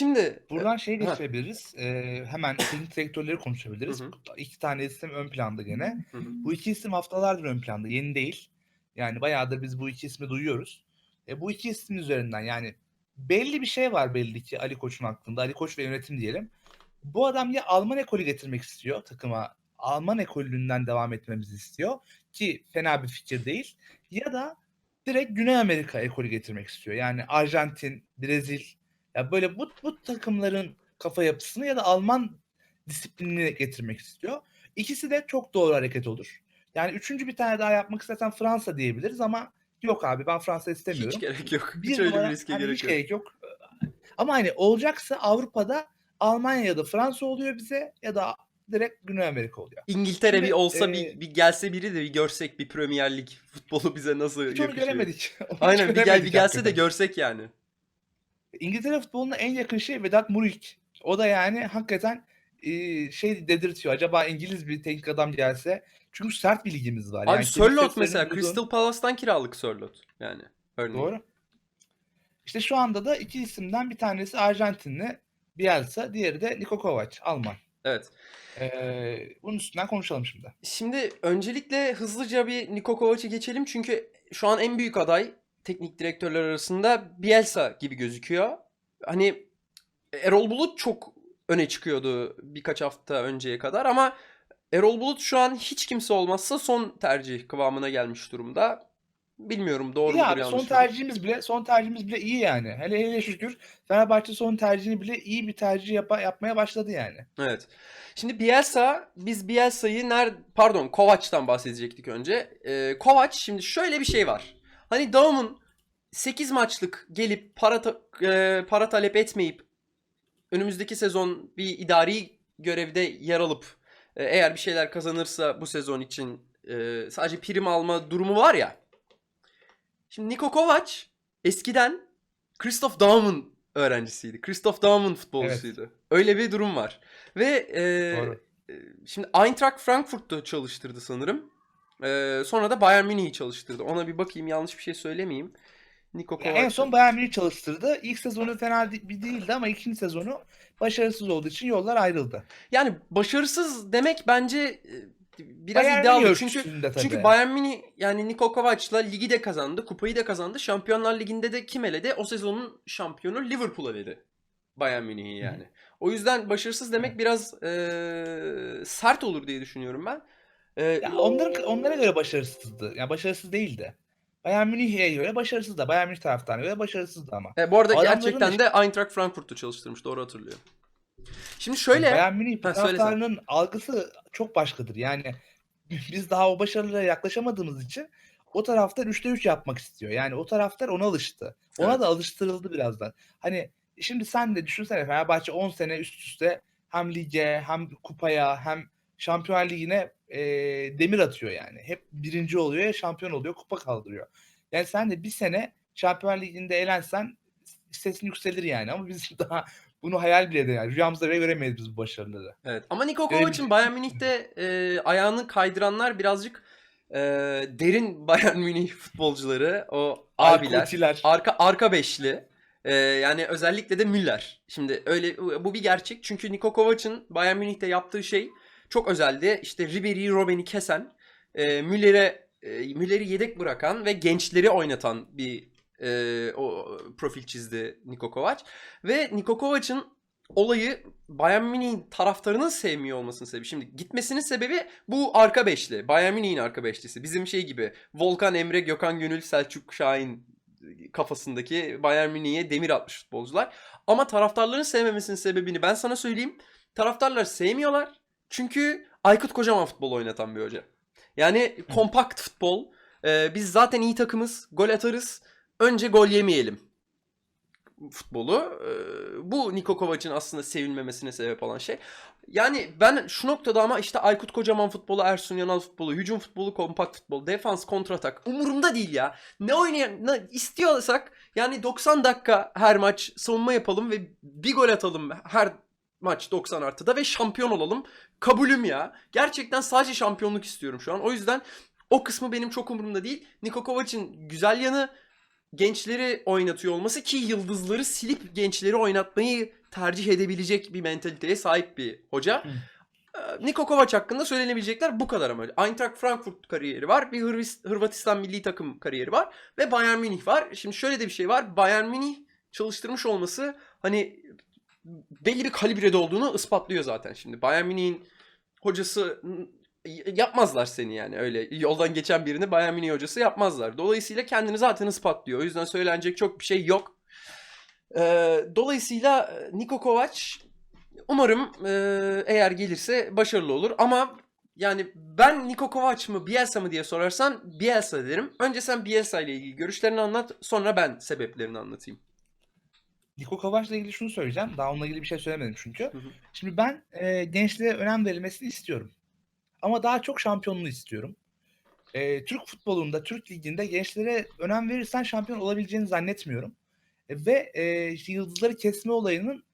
Şimdi Buradan şeye Ha. geçebiliriz. Ee, hemen teknik direktörleri konuşabiliriz. Hı hı. İki tane isim ön planda gene. Hı hı. Bu iki isim haftalardır ön planda. Yeni değil. Yani bayağıdır biz bu iki ismi duyuyoruz. E, bu iki isim üzerinden yani belli bir şey var belli ki Ali Koç'un aklında. Ali Koç ve yönetim diyelim. Bu adam ya Alman ekolü getirmek istiyor takıma. Alman ekolünden devam etmemizi istiyor. Ki fena bir fikir değil. Ya da direkt Güney Amerika ekolü getirmek istiyor. Yani Arjantin, Brezil. Ya böyle bu, bu takımların kafa yapısını ya da Alman disiplinini getirmek istiyor. İkisi de çok doğru hareket olur. Yani üçüncü bir tane daha yapmak istesen Fransa diyebiliriz ama yok abi ben Fransa istemiyorum. hiç gerek yok. Bir hiç öyle bir numara- riske hani gerek hiç yok. gerek yok. Ama hani olacaksa Avrupa'da Almanya ya da Fransa oluyor bize ya da direkt Güney Amerika oluyor. İngiltere Şimdi, bir olsa e, bir, bir gelse biri de bir görsek bir Premier Lig futbolu bize nasıl Hiç onu yakışıyor. göremedik. Onu hiç Aynen bir gel bir gelse de hakikaten. görsek yani. İngiltere futboluna en yakın şey Vedat Muriç. O da yani hakikaten e, şey dedirtiyor. Acaba İngiliz bir teknik adam gelse. Çünkü sert bir ligimiz var. Abi yani Sörloth kemik mesela duyduğun- Crystal Palace'tan kiralık Sörloth yani. Örneğin. Doğru. İşte şu anda da iki isimden bir tanesi Arjantinli Bielsa, diğeri de Niko Kovac, Alman. Evet. Ee, bunun üstünden konuşalım şimdi. Şimdi öncelikle hızlıca bir Niko Kovac'ı geçelim çünkü şu an en büyük aday teknik direktörler arasında Bielsa gibi gözüküyor. Hani Erol Bulut çok öne çıkıyordu birkaç hafta önceye kadar ama Erol Bulut şu an hiç kimse olmazsa son tercih kıvamına gelmiş durumda. Bilmiyorum doğru İyi mudur abi yanlış son tercihimiz bile son tercihimiz bile iyi yani. Hele hele şükür Fenerbahçe son tercihini bile iyi bir tercih yapa- yapmaya başladı yani. Evet. Şimdi Bielsa, biz Bielsa'yı ner pardon Kovac'tan bahsedecektik önce. Ee, Kovac şimdi şöyle bir şey var. Hani Daum'un 8 maçlık gelip para ta- e, para talep etmeyip önümüzdeki sezon bir idari görevde yer alıp e, eğer bir şeyler kazanırsa bu sezon için e, sadece prim alma durumu var ya. Şimdi Niko Kovac eskiden Christoph Daum'un öğrencisiydi. Christoph Daum'un futbolcusuydu. Öyle bir durum var. Ve e, Doğru. e, şimdi Eintracht Frankfurt'ta çalıştırdı sanırım. E, sonra da Bayern Münih'i çalıştırdı. Ona bir bakayım yanlış bir şey söylemeyeyim. Niko Kovac. en son Bayern Münih çalıştırdı. İlk sezonu fena bir değildi ama ikinci sezonu başarısız olduğu için yollar ayrıldı. Yani başarısız demek bence e, biraz Bayern iddialı. Çünkü çünkü Bayern Münih yani Niko Kovac'la ligi de kazandı, kupayı da kazandı. Şampiyonlar Ligi'nde de kim eledi? O sezonun şampiyonu Liverpool eledi. Bayern Münih'i yani. O yüzden başarısız demek biraz e, sert olur diye düşünüyorum ben. E, Ya onların onlara göre başarısızdı. Ya başarısız değildi. Bayern Münih'e göre başarısız da. Bayern Münih taraftarına göre başarısızdı ama. E, bu arada Adamların gerçekten da- de Eintracht Frankfurt'u çalıştırmış. Doğru hatırlıyorum. Şimdi şöyle. Bayern Münih taraftarının algısı çok başkadır. Yani biz daha o başarılara yaklaşamadığımız için o taraftar 3'te 3 yapmak istiyor. Yani o taraftar ona alıştı. Ona Evet. da alıştırıldı birazdan. Hani şimdi sen de düşünsene Fenerbahçe 10 sene üst üste hem lige hem kupaya hem Şampiyonlar Ligi'ne e, demir atıyor yani. Hep birinci oluyor ya şampiyon oluyor kupa kaldırıyor. Yani sen de bir sene Şampiyonlar Ligi'nde elensen sesin yükselir yani ama biz daha bunu hayal bile edemeyiz. Rüyamızda bile göremeyiz biz bu başarıları. Evet. Ama Niko Kovac'ın Bayern Münih'te e, ayağını kaydıranlar birazcık e, derin Bayern Münih futbolcuları. O abiler. Alkotiler. Arka arka beşli. E, yani özellikle de Müller. Şimdi öyle bu bir gerçek. Çünkü Niko Kovac'ın Bayern Münih'te yaptığı şey çok özeldi. İşte Ribery'i, Robben'i kesen, e, Müller'e e, Müller'i yedek bırakan ve gençleri oynatan bir e, o profil çizdi Niko Kovac. Ve Niko Kovac'ın olayı Bayern Münih'in taraftarının sevmiyor olmasının sebebi. Şimdi gitmesinin sebebi bu arka beşli. Bayern Münih'in arka beşlisi. Bizim şey gibi Volkan Emre, Gökhan Gönül, Selçuk Şahin kafasındaki Bayern Münih'e demir atmış futbolcular. Ama taraftarların sevmemesinin sebebini ben sana söyleyeyim. Taraftarlar sevmiyorlar. Çünkü Aykut Kocaman futbol oynatan bir hoca. Yani kompakt futbol. Ee, biz zaten iyi takımız. Gol atarız. Önce gol yemeyelim futbolu. Ee, bu Niko Kovac'ın aslında sevilmemesine sebep olan şey. Yani ben şu noktada ama işte Aykut Kocaman futbolu, Ersun Yanal futbolu, hücum futbolu, kompakt futbol, defans, kontratak umurumda değil ya. Ne oynayan, ne istiyorsak yani 90 dakika her maç savunma yapalım ve bir gol atalım her maç 90 artıda ve şampiyon olalım. Kabulüm ya. Gerçekten sadece şampiyonluk istiyorum şu an. O yüzden o kısmı benim çok umurumda değil. Niko Kovac'ın güzel yanı gençleri oynatıyor olması ki yıldızları silip gençleri oynatmayı tercih edebilecek bir mentaliteye sahip bir hoca. Ee, Niko Kovac hakkında söylenebilecekler bu kadar ama. Eintracht Frankfurt kariyeri var. Bir Hırvis- Hırvatistan milli takım kariyeri var. Ve Bayern Münih var. Şimdi şöyle de bir şey var. Bayern Münih çalıştırmış olması hani belli bir kalibrede olduğunu ispatlıyor zaten. Şimdi Bayern Münih'in hocası yapmazlar seni yani öyle yoldan geçen birini Bayern Münih hocası yapmazlar. Dolayısıyla kendini zaten ispatlıyor. O yüzden söylenecek çok bir şey yok. Ee, dolayısıyla e, Niko Kovac umarım e, eğer gelirse başarılı olur ama yani ben Niko Kovac mı Bielsa mı diye sorarsan Bielsa derim. Önce sen Bielsa ile ilgili görüşlerini anlat sonra ben sebeplerini anlatayım. Niko Kovac'la ilgili şunu söyleyeceğim. Daha onunla ilgili bir şey söylemedim çünkü. hı. Şimdi ben e, gençliğe önem verilmesini istiyorum. Ama daha çok şampiyonluğu istiyorum. E, Türk futbolunda, Türk liginde gençlere önem verirsen şampiyon olabileceğini zannetmiyorum. E, ve e, yıldızları kesme olayının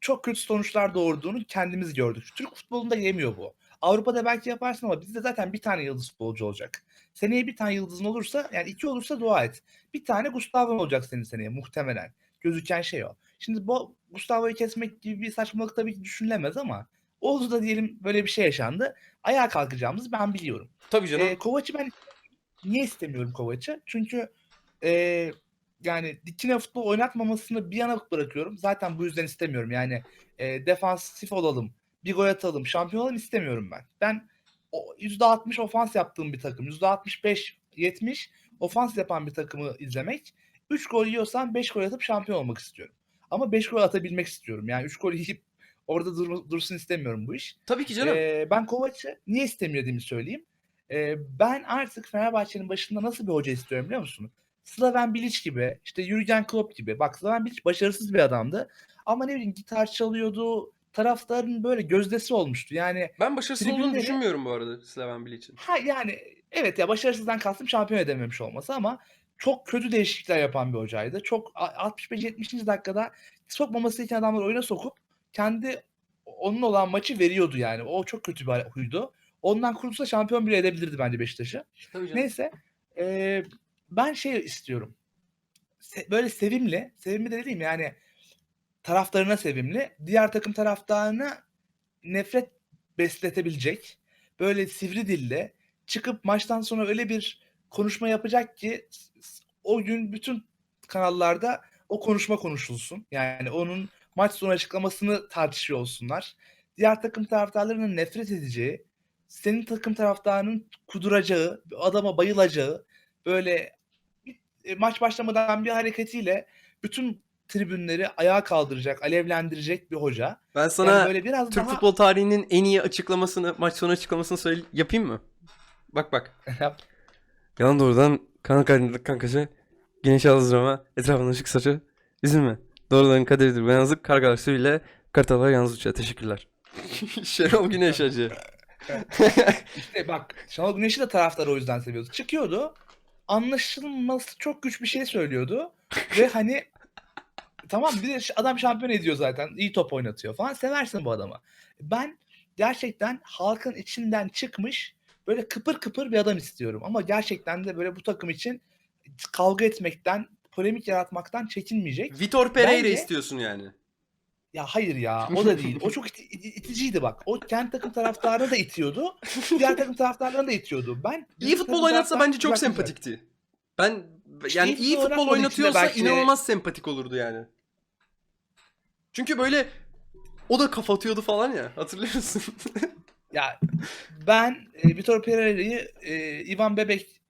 çok kötü sonuçlar doğurduğunu kendimiz gördük. Türk futbolunda yemiyor bu. Avrupa'da belki yaparsın ama bizde zaten bir tane yıldız futbolcu olacak. Seneye bir tane yıldızın olursa yani iki olursa dua et. Bir tane Gustavo olacak senin seneye muhtemelen. Gözüken şey o. Şimdi bu Gustavo'yu kesmek gibi bir saçmalık tabii ki düşünülemez ama oldu da diyelim böyle bir şey yaşandı. Ayağa kalkacağımızı ben biliyorum. Tabii canım. E, Kovac'ı ben niye istemiyorum Kovac'ı? Çünkü e, yani dikine futbol oynatmamasını bir yana bırakıyorum. Zaten bu yüzden istemiyorum. Yani e, defansif olalım, bir gol atalım, şampiyon olalım istemiyorum ben. Ben o %60 ofans yaptığım bir takım, %65 70 ofans yapan bir takımı izlemek. 3 gol yiyorsam 5 gol atıp şampiyon olmak istiyorum. Ama 5 gol atabilmek istiyorum. Yani 3 gol yiyip orada dur- dursun istemiyorum bu iş. Tabii ki canım. Ee, ben Kovac'ı niye istemediğimi söyleyeyim. Ee, ben artık Fenerbahçe'nin başında nasıl bir hoca istiyorum biliyor musun? Slaven Bilic gibi, işte Jurgen Klopp gibi. Bak Slaven Bilic başarısız bir adamdı. Ama ne bileyim gitar çalıyordu. Taraftarın böyle gözdesi olmuştu. Yani ben başarısız olduğunu tribünleri- düşünmüyorum bu arada Slaven Bilic'in. ha yani evet ya başarısızdan kastım şampiyon edememiş olması ama çok kötü değişiklikler yapan bir hocaydı. Çok a- 65-70. dakikada sokmaması gereken adamları oyuna sokup kendi onun olan maçı veriyordu yani. O çok kötü bir huydu. Ondan kurtulsa şampiyon bile edebilirdi bence Beşiktaş'ı. Neyse eee, ben şey istiyorum. Se- böyle sevimli, sevimli de dediğim yani taraftarına sevimli, diğer takım taraftarına nefret besletebilecek, böyle sivri dille çıkıp maçtan sonra öyle bir konuşma yapacak ki o gün bütün kanallarda o konuşma konuşulsun. Yani onun maç sonu açıklamasını tartışıyor olsunlar. Diğer takım taraftarlarının nefret edeceği, senin takım taraftarının kuduracağı, adama bayılacağı, böyle e, maç başlamadan bir hareketiyle bütün tribünleri ayağa kaldıracak, alevlendirecek bir hoca. Ben sana yani böyle biraz Türk daha futbol tarihinin en iyi açıklamasını, maç sonu açıklamasını söyle yapayım mı? Bak bak. Yalan doğrudan kanal kaydındaki kankası geniş ağızdır ama etrafında ışık saçı üzülme. Doğrudan kaderidir beyazlık kargalar ile kartallar yalnız uçar. Teşekkürler. Şenol Güneş acı. İşte bak Şenol Güneş'i de taraftar o yüzden seviyordu. Çıkıyordu. Anlaşılması çok güç bir şey söylüyordu. Ve hani tamam bir de adam şampiyon ediyor zaten. iyi top oynatıyor falan. Seversin bu adamı. Ben gerçekten halkın içinden çıkmış böyle kıpır kıpır bir adam istiyorum. Ama gerçekten de böyle bu takım için kavga etmekten, polemik yaratmaktan çekinmeyecek. Vitor Pereira Bence- istiyorsun yani. Ya hayır ya o da değil. O çok iti- iti- iticiydi bak. O kendi takım taraftarını da itiyordu. Diğer takım taraftarlarını da itiyordu. Ben İyi futbol oynatsa bence çok sempatikti. Ben yani iyi futbol oynatıyorsa belki inanılmaz sempatik olurdu yani. Çünkü böyle o da kafa atıyordu falan ya. Hatırlıyor musun? Ya ben e, Vitor Pereira'yı e, Ivan Bebek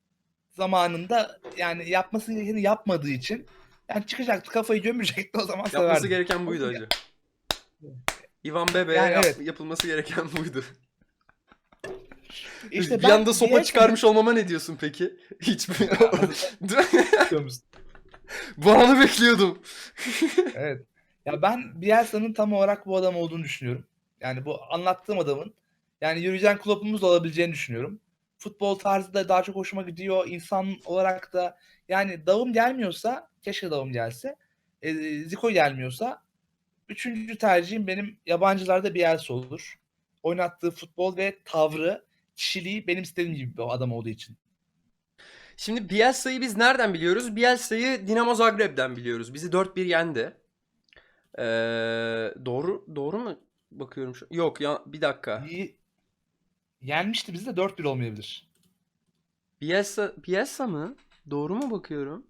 zamanında yani yapması gerekeni yapmadığı için yani çıkacaktı kafayı gömecekti o zaman Yapması severdim. gereken buydu hacı. Ivan Bebe'ye Yani yap- evet. yapılması gereken buydu. İşte bir ben anda sopa Bielsa'nın- çıkarmış olmama ne diyorsun peki? Hiç mi? Biliyor musun? Bu anı bekliyordum. evet. Ya ben Bielsa'nın tam olarak bu adam olduğunu düşünüyorum. Yani bu anlattığım adamın yani Jurgen Klopp'umuz olabileceğini düşünüyorum. Futbol tarzı da daha çok hoşuma gidiyor. İnsan olarak da yani davum gelmiyorsa keşke davum gelse. E, Zico gelmiyorsa üçüncü tercihim benim yabancılarda bir Bielsa olur. Oynattığı futbol ve tavrı, kişiliği benim istediğim gibi bir adam olduğu için. Şimdi Bielsa'yı biz nereden biliyoruz? Bielsa'yı Dinamo Zagreb'den biliyoruz. Bizi 4-1 yendi. Ee, doğru doğru mu bakıyorum şu? Yok ya bir dakika. İyi yenmişti bizi de 4-1 olmayabilir. Piyasa, piyasa mı? Doğru mu bakıyorum?